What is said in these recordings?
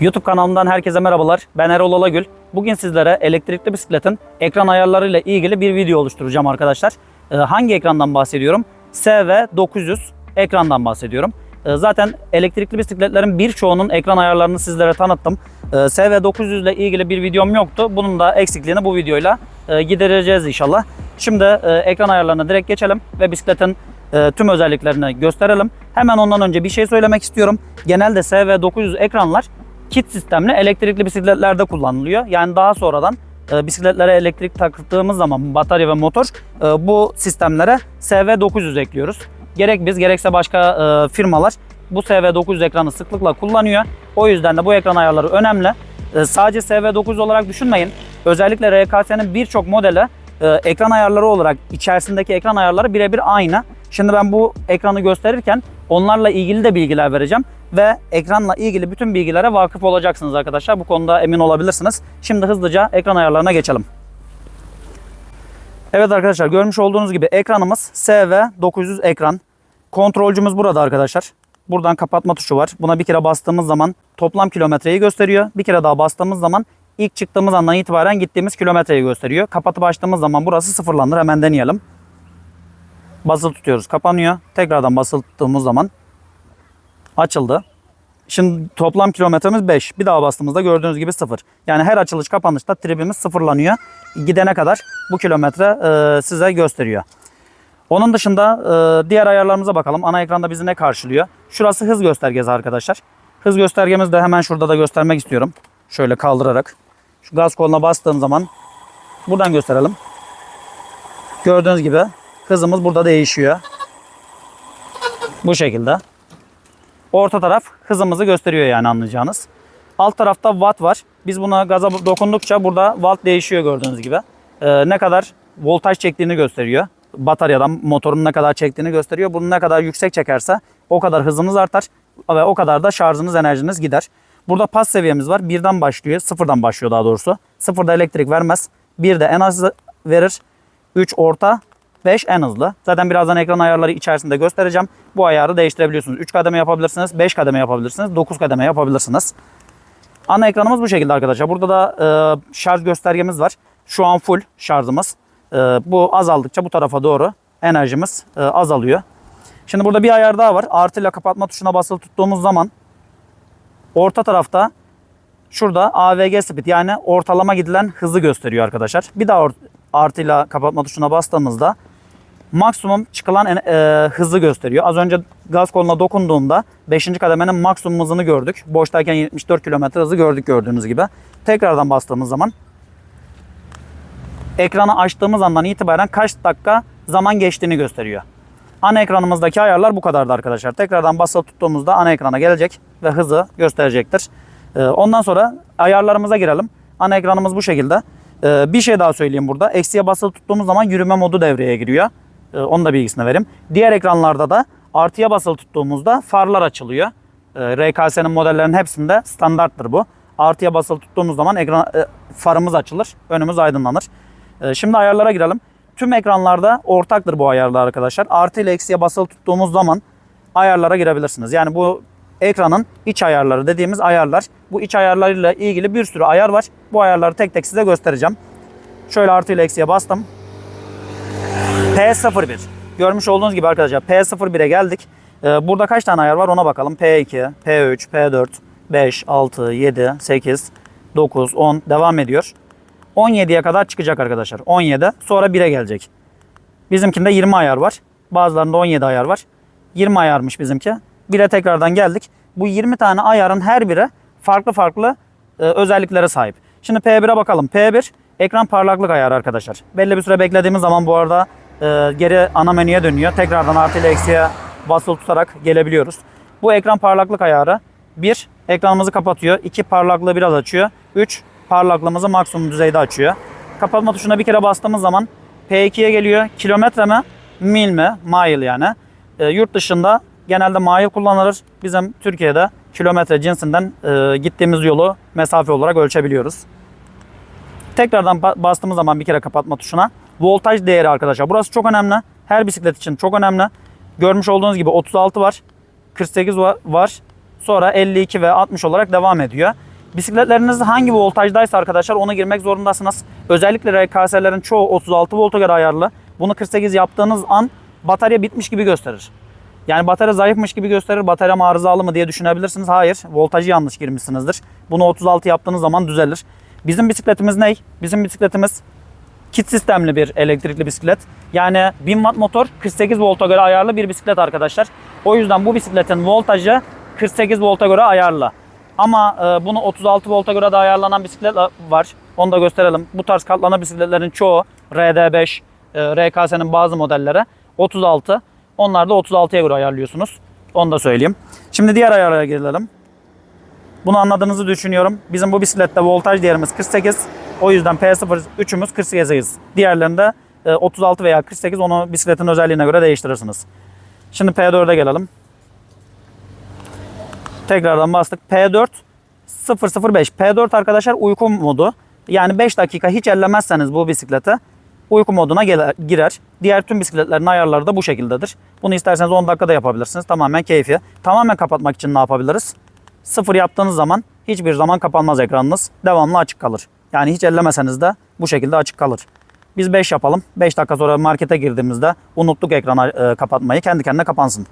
YouTube kanalımdan herkese merhabalar. Ben Erol Alagül. Bugün sizlere elektrikli bisikletin ekran ayarlarıyla ilgili bir video oluşturacağım arkadaşlar. Ee, hangi ekrandan bahsediyorum? SV900 ekrandan bahsediyorum. Ee, zaten elektrikli bisikletlerin birçoğunun ekran ayarlarını sizlere tanıttım. Ee, SV900 ile ilgili bir videom yoktu. Bunun da eksikliğini bu videoyla e, gidereceğiz inşallah. Şimdi e, ekran ayarlarına direkt geçelim ve bisikletin e, tüm özelliklerini gösterelim. Hemen ondan önce bir şey söylemek istiyorum. Genelde SV900 ekranlar kit sistemli elektrikli bisikletlerde kullanılıyor. Yani daha sonradan e, bisikletlere elektrik taktığımız zaman batarya ve motor e, bu sistemlere SV900 ekliyoruz. Gerek biz gerekse başka e, firmalar bu SV900 ekranı sıklıkla kullanıyor. O yüzden de bu ekran ayarları önemli. E, sadece SV900 olarak düşünmeyin. Özellikle RKS'nin birçok modele e, ekran ayarları olarak içerisindeki ekran ayarları birebir aynı. Şimdi ben bu ekranı gösterirken onlarla ilgili de bilgiler vereceğim ve ekranla ilgili bütün bilgilere vakıf olacaksınız arkadaşlar. Bu konuda emin olabilirsiniz. Şimdi hızlıca ekran ayarlarına geçelim. Evet arkadaşlar görmüş olduğunuz gibi ekranımız SV900 ekran. Kontrolcümüz burada arkadaşlar. Buradan kapatma tuşu var. Buna bir kere bastığımız zaman toplam kilometreyi gösteriyor. Bir kere daha bastığımız zaman ilk çıktığımız andan itibaren gittiğimiz kilometreyi gösteriyor. Kapatıp açtığımız zaman burası sıfırlanır. Hemen deneyelim. Basılı tutuyoruz. Kapanıyor. Tekrardan basılı tuttuğumuz zaman açıldı. Şimdi toplam kilometremiz 5. Bir daha bastığımızda gördüğünüz gibi 0. Yani her açılış kapanışta tribimiz sıfırlanıyor. Gidene kadar bu kilometre e, size gösteriyor. Onun dışında e, diğer ayarlarımıza bakalım. Ana ekranda bizi ne karşılıyor? Şurası hız göstergesi arkadaşlar. Hız göstergemizi de hemen şurada da göstermek istiyorum. Şöyle kaldırarak. Şu gaz koluna bastığım zaman buradan gösterelim. Gördüğünüz gibi hızımız burada değişiyor. Bu şekilde. Orta taraf hızımızı gösteriyor yani anlayacağınız. Alt tarafta watt var. Biz buna gaza dokundukça burada watt değişiyor gördüğünüz gibi. Ee, ne kadar voltaj çektiğini gösteriyor. Bataryadan motorun ne kadar çektiğini gösteriyor. Bunu ne kadar yüksek çekerse o kadar hızınız artar ve o kadar da şarjınız enerjiniz gider. Burada pas seviyemiz var. Birden başlıyor. Sıfırdan başlıyor daha doğrusu. Sıfırda elektrik vermez. Bir de en az verir. 3 orta 5 en hızlı. Zaten birazdan ekran ayarları içerisinde göstereceğim. Bu ayarı değiştirebiliyorsunuz. 3 kademe yapabilirsiniz, 5 kademe yapabilirsiniz, 9 kademe yapabilirsiniz. Ana ekranımız bu şekilde arkadaşlar. Burada da e, şarj göstergemiz var. Şu an full şarjımız. E, bu azaldıkça bu tarafa doğru enerjimiz e, azalıyor. Şimdi burada bir ayar daha var. Artı ile kapatma tuşuna basılı tuttuğumuz zaman orta tarafta şurada AVG speed yani ortalama gidilen hızı gösteriyor arkadaşlar. Bir daha artıyla kapatma tuşuna bastığımızda maksimum çıkılan e, hızı gösteriyor. Az önce gaz koluna dokunduğumda 5. kademenin maksimum hızını gördük. Boştayken 74 km hızı gördük gördüğünüz gibi. Tekrardan bastığımız zaman ekranı açtığımız andan itibaren kaç dakika zaman geçtiğini gösteriyor. Ana ekranımızdaki ayarlar bu kadardı arkadaşlar. Tekrardan basılı tuttuğumuzda ana ekrana gelecek ve hızı gösterecektir. Ee, Ondan sonra ayarlarımıza girelim. Ana ekranımız bu şekilde. Ee, Bir şey daha söyleyeyim burada. Eksiye basılı tuttuğumuz zaman yürüme modu devreye giriyor. Ee, Onun da bilgisini vereyim. Diğer ekranlarda da artıya basılı tuttuğumuzda farlar açılıyor. Ee, RKS'nin modellerinin hepsinde standarttır bu. Artıya basılı tuttuğumuz zaman ekran e, farımız açılır. Önümüz aydınlanır. Ee, Şimdi ayarlara girelim. Tüm ekranlarda ortaktır bu ayarlar arkadaşlar. Artı ile eksiye basılı tuttuğumuz zaman ayarlara girebilirsiniz. Yani bu ekranın iç ayarları dediğimiz ayarlar. Bu iç ayarlarıyla ilgili bir sürü ayar var. Bu ayarları tek tek size göstereceğim. Şöyle artı ile eksiye bastım. P01. Görmüş olduğunuz gibi arkadaşlar P01'e geldik. Ee, burada kaç tane ayar var ona bakalım. P2, P3, P4, 5, 6, 7, 8, 9, 10 devam ediyor. 17'ye kadar çıkacak arkadaşlar. 17 sonra 1'e gelecek. Bizimkinde 20 ayar var. Bazılarında 17 ayar var. 20 ayarmış bizimki. 1'e tekrardan geldik. Bu 20 tane ayarın her biri farklı farklı e, özelliklere sahip. Şimdi P1'e bakalım. P1 ekran parlaklık ayarı arkadaşlar. Belli bir süre beklediğimiz zaman bu arada geri ana menüye dönüyor. Tekrardan artı ile eksiye basılı tutarak gelebiliyoruz. Bu ekran parlaklık ayarı 1 ekranımızı kapatıyor. 2 parlaklığı biraz açıyor. 3 parlaklığımızı maksimum düzeyde açıyor. Kapatma tuşuna bir kere bastığımız zaman P2'ye geliyor. Kilometre mi? Mil mi? Mile yani. E, yurt dışında genelde mile kullanılır. Bizim Türkiye'de kilometre cinsinden e, gittiğimiz yolu mesafe olarak ölçebiliyoruz. Tekrardan ba- bastığımız zaman bir kere kapatma tuşuna. Voltaj değeri arkadaşlar. Burası çok önemli. Her bisiklet için çok önemli. Görmüş olduğunuz gibi 36 var. 48 va- var. Sonra 52 ve 60 olarak devam ediyor. Bisikletleriniz hangi voltajdaysa arkadaşlar ona girmek zorundasınız. Özellikle RKS'lerin çoğu 36 volta göre ayarlı. Bunu 48 yaptığınız an batarya bitmiş gibi gösterir. Yani batarya zayıfmış gibi gösterir. Batarya arızalı mı diye düşünebilirsiniz. Hayır. Voltajı yanlış girmişsinizdir. Bunu 36 yaptığınız zaman düzelir. Bizim bisikletimiz ne? Bizim bisikletimiz kit sistemli bir elektrikli bisiklet. Yani 1000 watt motor 48 volta göre ayarlı bir bisiklet arkadaşlar. O yüzden bu bisikletin voltajı 48 volta göre ayarlı. Ama e, bunu 36 volta göre de ayarlanan bisiklet var. Onu da gösterelim. Bu tarz katlanan bisikletlerin çoğu RD5, e, RKS'nin bazı modelleri 36. Onlar da 36'ya göre ayarlıyorsunuz. Onu da söyleyeyim. Şimdi diğer ayarlara gelelim. Bunu anladığınızı düşünüyorum. Bizim bu bisiklette voltaj değerimiz 48. O yüzden P03'ümüz 48. Diğerlerinde e, 36 veya 48 onu bisikletin özelliğine göre değiştirirsiniz. Şimdi P4'e gelelim. Tekrardan bastık. P4 005. P4 arkadaşlar uyku modu. Yani 5 dakika hiç ellemezseniz bu bisiklete uyku moduna girer. Diğer tüm bisikletlerin ayarları da bu şekildedir. Bunu isterseniz 10 dakikada yapabilirsiniz. Tamamen keyfi. Tamamen kapatmak için ne yapabiliriz? Sıfır yaptığınız zaman hiçbir zaman kapanmaz ekranınız. Devamlı açık kalır. Yani hiç ellemeseniz de bu şekilde açık kalır. Biz 5 yapalım. 5 dakika sonra markete girdiğimizde unuttuk ekranı e, kapatmayı. Kendi kendine kapansın.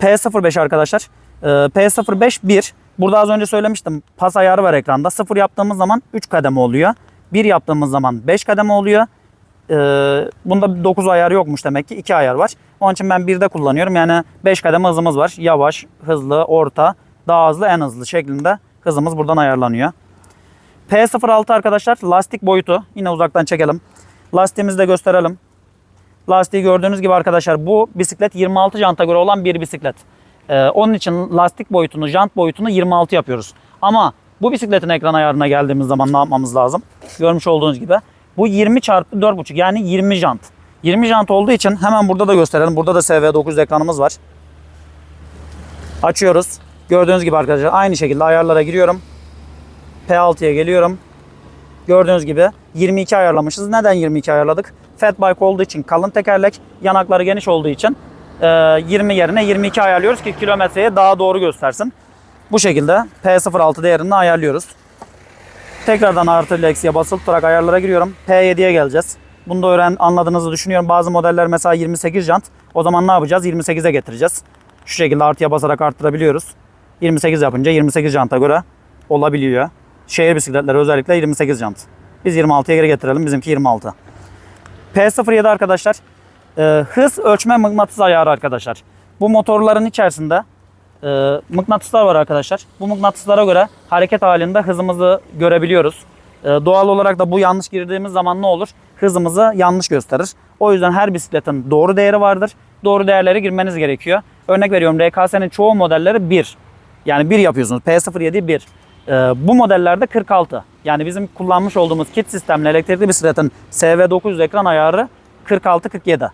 P05 arkadaşlar. Ee, P05 1. Burada az önce söylemiştim. Pas ayarı var ekranda. 0 yaptığımız zaman 3 kademe oluyor. 1 yaptığımız zaman 5 kademe oluyor. Ee, bunda 9 ayar yokmuş demek ki 2 ayar var. Onun için ben 1'de kullanıyorum. Yani 5 kademe hızımız var. Yavaş, hızlı, orta, daha hızlı, en hızlı şeklinde hızımız buradan ayarlanıyor. P06 arkadaşlar lastik boyutu. Yine uzaktan çekelim. Lastiğimizi de gösterelim. Lastiği gördüğünüz gibi arkadaşlar bu bisiklet 26 janta göre olan bir bisiklet. Ee, onun için lastik boyutunu, jant boyutunu 26 yapıyoruz. Ama bu bisikletin ekran ayarına geldiğimiz zaman ne yapmamız lazım? Görmüş olduğunuz gibi bu 20 çarpı 4,5 yani 20 jant. 20 jant olduğu için hemen burada da gösterelim. Burada da SV9 ekranımız var. Açıyoruz. Gördüğünüz gibi arkadaşlar aynı şekilde ayarlara giriyorum. P6'ya geliyorum. Gördüğünüz gibi 22 ayarlamışız. Neden 22 ayarladık? Fat bike olduğu için kalın tekerlek, yanakları geniş olduğu için e, 20 yerine 22 ayarlıyoruz ki kilometreye daha doğru göstersin. Bu şekilde P06 değerini ayarlıyoruz. Tekrardan artı ile eksiye basılı ayarlara giriyorum. P7'ye geleceğiz. Bunu da öğren anladığınızı düşünüyorum. Bazı modeller mesela 28 jant. O zaman ne yapacağız? 28'e getireceğiz. Şu şekilde artıya basarak arttırabiliyoruz. 28 yapınca 28 janta göre olabiliyor. Şehir bisikletleri özellikle 28 jant. Biz 26'ya geri getirelim. Bizimki 26. P07 arkadaşlar e, hız ölçme mıknatıs ayarı arkadaşlar. Bu motorların içerisinde e, mıknatıslar var arkadaşlar. Bu mıknatıslara göre hareket halinde hızımızı görebiliyoruz. E, doğal olarak da bu yanlış girdiğimiz zaman ne olur? Hızımızı yanlış gösterir. O yüzden her bisikletin doğru değeri vardır. Doğru değerlere girmeniz gerekiyor. Örnek veriyorum RKS'nin çoğu modelleri 1. Yani 1 yapıyorsunuz. P07 1. Ee, bu modellerde 46. Yani bizim kullanmış olduğumuz kit sistemli elektrikli bisikletin SV900 ekran ayarı 46-47.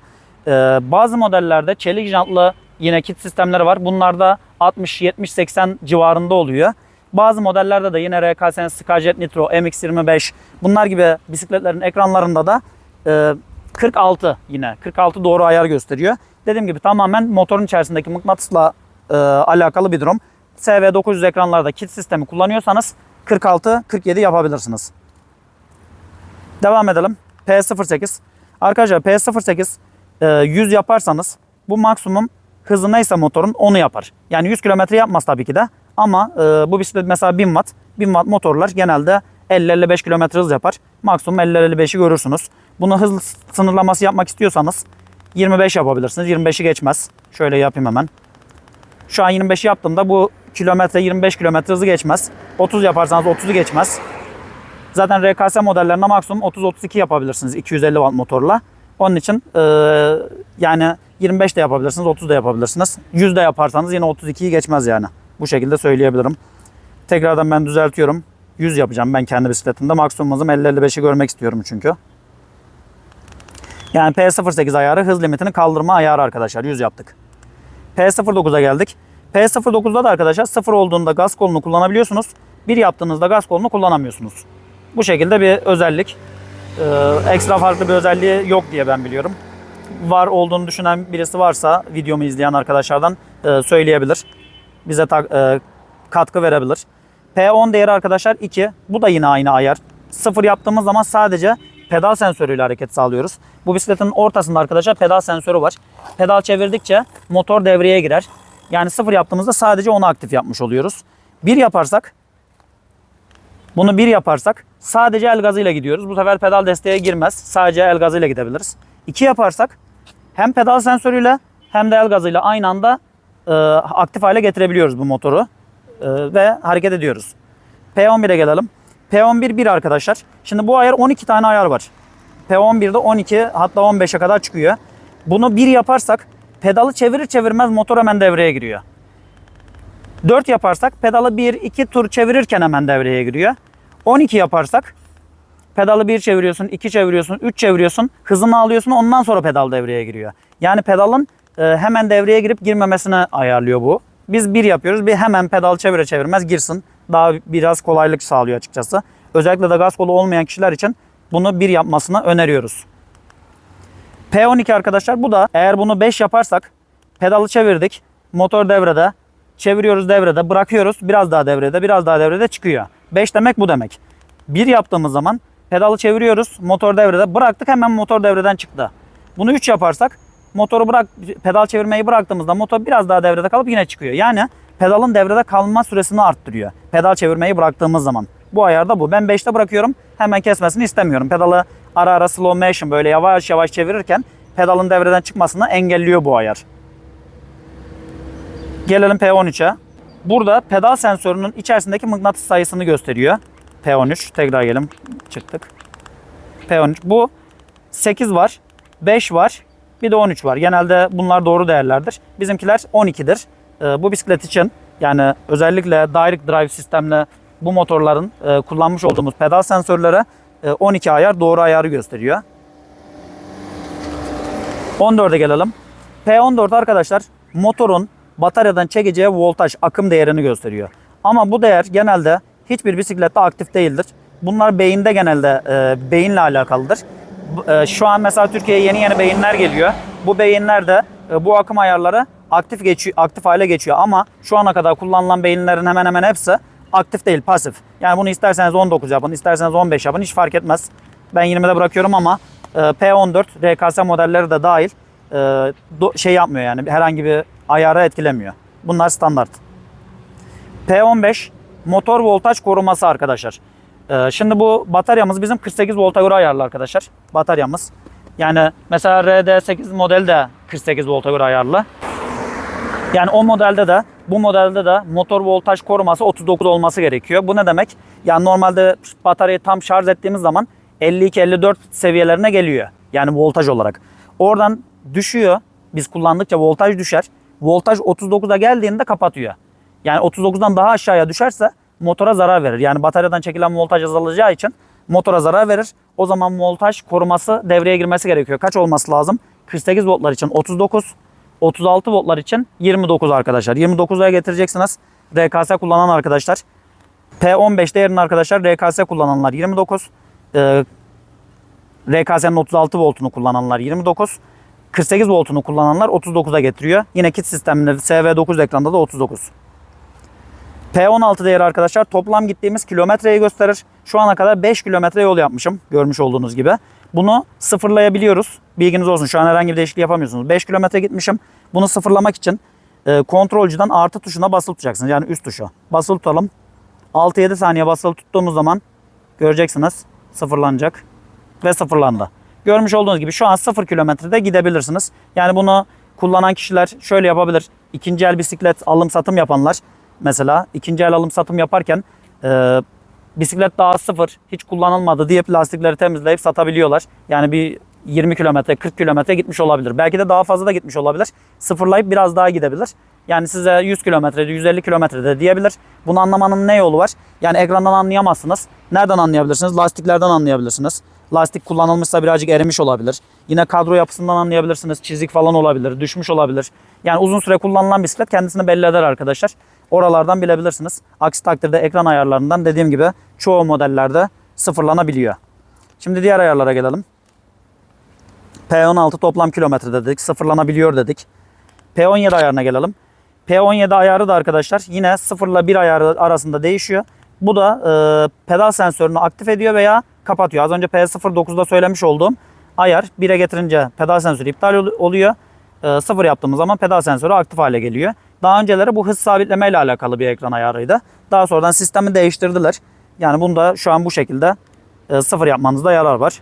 Ee, bazı modellerde çelik jantlı yine kit sistemleri var. Bunlarda 60, 70, 80 civarında oluyor. Bazı modellerde de yine RKS'nin Skyjet Nitro, MX-25 bunlar gibi bisikletlerin ekranlarında da e, 46 yine. 46 doğru ayar gösteriyor. Dediğim gibi tamamen motorun içerisindeki mıknatısla e, alakalı bir durum. SV900 ekranlarda kit sistemi kullanıyorsanız 46-47 yapabilirsiniz. Devam edelim. P08. Arkadaşlar P08 e, 100 yaparsanız bu maksimum hızı neyse motorun onu yapar. Yani 100 km yapmaz tabii ki de. Ama e, bu bisiklet mesela 1000 watt. 1000 watt motorlar genelde 50-55 km hız yapar. Maksimum 50-55'i görürsünüz. Bunu hız sınırlaması yapmak istiyorsanız 25 yapabilirsiniz. 25'i geçmez. Şöyle yapayım hemen. Şu an 25 yaptığımda bu kilometre 25 kilometre hızı geçmez. 30 yaparsanız 30'u geçmez. Zaten RKS modellerinde maksimum 30-32 yapabilirsiniz 250 watt motorla. Onun için e, yani 25 de yapabilirsiniz, 30 da yapabilirsiniz. 100 de yaparsanız yine 32'yi geçmez yani. Bu şekilde söyleyebilirim. Tekrardan ben düzeltiyorum. 100 yapacağım ben kendi bisikletimde. Maksimum hızım 50-55'i görmek istiyorum çünkü. Yani P08 ayarı hız limitini kaldırma ayarı arkadaşlar. 100 yaptık. P09'a geldik. P09'da da arkadaşlar 0 olduğunda gaz kolunu kullanabiliyorsunuz. 1 yaptığınızda gaz kolunu kullanamıyorsunuz. Bu şekilde bir özellik. Ee, ekstra farklı bir özelliği yok diye ben biliyorum. Var olduğunu düşünen birisi varsa videomu izleyen arkadaşlardan e, söyleyebilir. Bize ta- e, katkı verebilir. P10 değeri arkadaşlar 2. Bu da yine aynı ayar. 0 yaptığımız zaman sadece pedal sensörüyle hareket sağlıyoruz. Bu bisikletin ortasında arkadaşlar pedal sensörü var. Pedal çevirdikçe motor devreye girer. Yani 0 yaptığımızda sadece onu aktif yapmış oluyoruz. 1 yaparsak bunu 1 yaparsak sadece el gazıyla gidiyoruz. Bu sefer pedal desteğe girmez. Sadece el gazıyla gidebiliriz. 2 yaparsak hem pedal sensörüyle hem de el gazıyla aynı anda e, aktif hale getirebiliyoruz bu motoru. E, ve hareket ediyoruz. P11'e gelelim. P11 1 arkadaşlar. Şimdi bu ayar 12 tane ayar var. P11'de 12 hatta 15'e kadar çıkıyor. Bunu 1 yaparsak pedalı çevirir çevirmez motor hemen devreye giriyor. 4 yaparsak pedalı 1-2 tur çevirirken hemen devreye giriyor. 12 yaparsak pedalı 1 çeviriyorsun, 2 çeviriyorsun, 3 çeviriyorsun, hızını alıyorsun ondan sonra pedal devreye giriyor. Yani pedalın e, hemen devreye girip girmemesini ayarlıyor bu. Biz 1 yapıyoruz, bir hemen pedal çevire çevirmez girsin. Daha biraz kolaylık sağlıyor açıkçası. Özellikle de gaz kolu olmayan kişiler için bunu 1 yapmasını öneriyoruz. P12 arkadaşlar bu da eğer bunu 5 yaparsak pedalı çevirdik. Motor devrede. Çeviriyoruz devrede. Bırakıyoruz. Biraz daha devrede. Biraz daha devrede çıkıyor. 5 demek bu demek. 1 yaptığımız zaman pedalı çeviriyoruz. Motor devrede. Bıraktık hemen motor devreden çıktı. Bunu 3 yaparsak motoru bırak pedal çevirmeyi bıraktığımızda motor biraz daha devrede kalıp yine çıkıyor. Yani pedalın devrede kalma süresini arttırıyor. Pedal çevirmeyi bıraktığımız zaman. Bu ayarda bu. Ben 5'te bırakıyorum. Hemen kesmesini istemiyorum. Pedalı ara ara slow motion böyle yavaş yavaş çevirirken pedalın devreden çıkmasını engelliyor bu ayar. Gelelim P13'e. Burada pedal sensörünün içerisindeki mıknatıs sayısını gösteriyor. P13 tekrar gelelim. Çıktık. P13 bu 8 var, 5 var, bir de 13 var. Genelde bunlar doğru değerlerdir. Bizimkiler 12'dir. Ee, bu bisiklet için yani özellikle direct drive sistemle bu motorların e, kullanmış olduğumuz pedal sensörlere e, 12 ayar doğru ayarı gösteriyor. 14'e gelelim. P14 arkadaşlar motorun bataryadan çekeceği voltaj akım değerini gösteriyor. Ama bu değer genelde hiçbir bisiklette aktif değildir. Bunlar beyinde genelde e, beyinle alakalıdır. E, şu an mesela Türkiye'ye yeni yeni beyinler geliyor. Bu beyinlerde e, bu akım ayarları aktif geçiyor, aktif hale geçiyor ama şu ana kadar kullanılan beyinlerin hemen hemen hepsi aktif değil, pasif. Yani bunu isterseniz 19 yapın, isterseniz 15 yapın hiç fark etmez. Ben 20'de bırakıyorum ama e, P14 RKS modelleri de dahil e, do- şey yapmıyor yani herhangi bir ayarı etkilemiyor. Bunlar standart. P15 motor voltaj koruması arkadaşlar. Ee, şimdi bu bataryamız bizim 48 volta göre ayarlı arkadaşlar. Bataryamız. Yani mesela RD8 model de 48 volta göre ayarlı. Yani o modelde de bu modelde de motor voltaj koruması 39 olması gerekiyor. Bu ne demek? Yani normalde bataryayı tam şarj ettiğimiz zaman 52-54 seviyelerine geliyor. Yani voltaj olarak. Oradan düşüyor. Biz kullandıkça voltaj düşer. Voltaj 39'a geldiğinde kapatıyor. Yani 39'dan daha aşağıya düşerse motora zarar verir. Yani bataryadan çekilen voltaj azalacağı için motora zarar verir. O zaman voltaj koruması devreye girmesi gerekiyor. Kaç olması lazım? 48 voltlar için 39, 36 voltlar için 29 arkadaşlar. 29'a getireceksiniz. RKS kullanan arkadaşlar. P15 değerinin arkadaşlar RKS kullananlar 29. Ee, RKS'nin 36 voltunu kullananlar 29. 48 voltunu kullananlar 39'a getiriyor. Yine kit sisteminde SV9 ekranda da 39. P16 değeri arkadaşlar toplam gittiğimiz kilometreyi gösterir. Şu ana kadar 5 kilometre yol yapmışım görmüş olduğunuz gibi. Bunu sıfırlayabiliyoruz. Bilginiz olsun şu an herhangi bir değişiklik yapamıyorsunuz. 5 kilometre gitmişim. Bunu sıfırlamak için e, kontrolcüden artı tuşuna basılı tutacaksınız. Yani üst tuşa. Basılı tutalım. 6-7 saniye basılı tuttuğumuz zaman göreceksiniz sıfırlanacak ve sıfırlandı. Görmüş olduğunuz gibi şu an 0 kilometrede gidebilirsiniz. Yani bunu kullanan kişiler şöyle yapabilir. İkinci el bisiklet alım satım yapanlar mesela ikinci el alım satım yaparken e, bisiklet daha sıfır hiç kullanılmadı diye lastikleri temizleyip satabiliyorlar. Yani bir 20 kilometre 40 kilometre gitmiş olabilir. Belki de daha fazla da gitmiş olabilir. Sıfırlayıp biraz daha gidebilir. Yani size 100 kilometrede 150 kilometrede diyebilir. Bunu anlamanın ne yolu var? Yani ekrandan anlayamazsınız. Nereden anlayabilirsiniz? Lastiklerden anlayabilirsiniz. Lastik kullanılmışsa birazcık erimiş olabilir. Yine kadro yapısından anlayabilirsiniz. Çizik falan olabilir, düşmüş olabilir. Yani uzun süre kullanılan bisiklet kendisini belli eder arkadaşlar. Oralardan bilebilirsiniz. Aksi takdirde ekran ayarlarından dediğim gibi çoğu modellerde sıfırlanabiliyor. Şimdi diğer ayarlara gelelim. P16 toplam kilometre dedik. Sıfırlanabiliyor dedik. P17 ayarına gelelim. P17 ayarı da arkadaşlar yine 0 ile 1 ayarı arasında değişiyor. Bu da e, pedal sensörünü aktif ediyor veya kapatıyor. Az önce P09'da söylemiş olduğum ayar 1'e getirince pedal sensörü iptal ol- oluyor. E, 0 yaptığımız zaman pedal sensörü aktif hale geliyor. Daha önceleri bu hız sabitleme ile alakalı bir ekran ayarıydı. Daha sonradan sistemi değiştirdiler. Yani bunu da şu an bu şekilde e, 0 yapmanızda yarar var.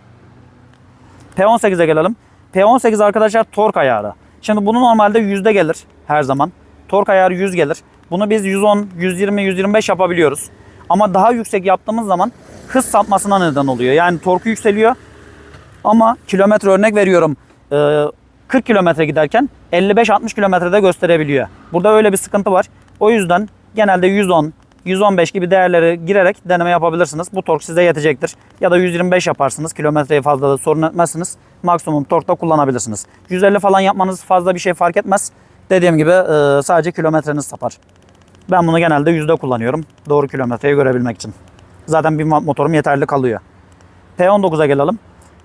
P18'e gelelim. P18 arkadaşlar tork ayarı. Şimdi bunu normalde yüzde gelir her zaman. Tork ayarı 100 gelir. Bunu biz 110, 120, 125 yapabiliyoruz. Ama daha yüksek yaptığımız zaman hız sapmasına neden oluyor. Yani torku yükseliyor ama kilometre örnek veriyorum. e, 40 kilometre giderken 55-60 kilometrede gösterebiliyor. Burada öyle bir sıkıntı var. O yüzden genelde 110, 115 gibi değerleri girerek deneme yapabilirsiniz. Bu tork size yetecektir. Ya da 125 yaparsınız. Kilometreyi fazla da sorun etmezsiniz. Maksimum torkta kullanabilirsiniz. 150 falan yapmanız fazla bir şey fark etmez. Dediğim gibi e, sadece kilometreniz sapar. Ben bunu genelde yüzde kullanıyorum. Doğru kilometreyi görebilmek için. Zaten bir motorum yeterli kalıyor. P19'a gelelim.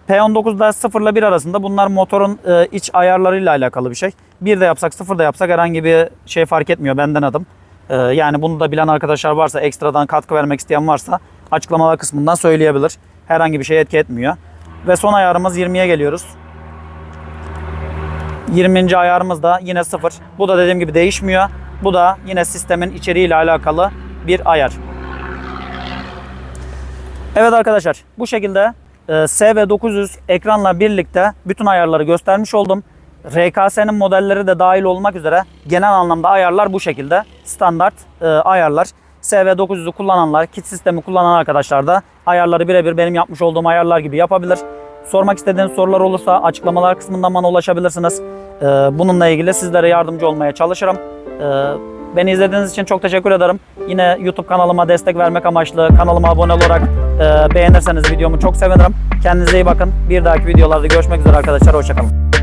P19'da 0 ile 1 arasında bunlar motorun e, iç ayarlarıyla alakalı bir şey. 1 de yapsak 0 da yapsak herhangi bir şey fark etmiyor benden adım. E, yani bunu da bilen arkadaşlar varsa ekstradan katkı vermek isteyen varsa açıklamalar kısmından söyleyebilir. Herhangi bir şey etki etmiyor. Ve son ayarımız 20'ye geliyoruz. 20. ayarımız da yine 0. Bu da dediğim gibi değişmiyor. Bu da yine sistemin içeriğiyle alakalı bir ayar. Evet arkadaşlar bu şekilde SV900 ekranla birlikte bütün ayarları göstermiş oldum. RKS'nin modelleri de dahil olmak üzere genel anlamda ayarlar bu şekilde. Standart e, ayarlar. SV900'ü kullananlar, kit sistemi kullanan arkadaşlar da ayarları birebir benim yapmış olduğum ayarlar gibi yapabilir. Sormak istediğiniz sorular olursa açıklamalar kısmından bana ulaşabilirsiniz. E, bununla ilgili sizlere yardımcı olmaya çalışırım. Beni izlediğiniz için çok teşekkür ederim. Yine YouTube kanalıma destek vermek amaçlı kanalıma abone olarak e, beğenirseniz videomu çok sevinirim. Kendinize iyi bakın. Bir dahaki videolarda görüşmek üzere arkadaşlar. Hoşçakalın.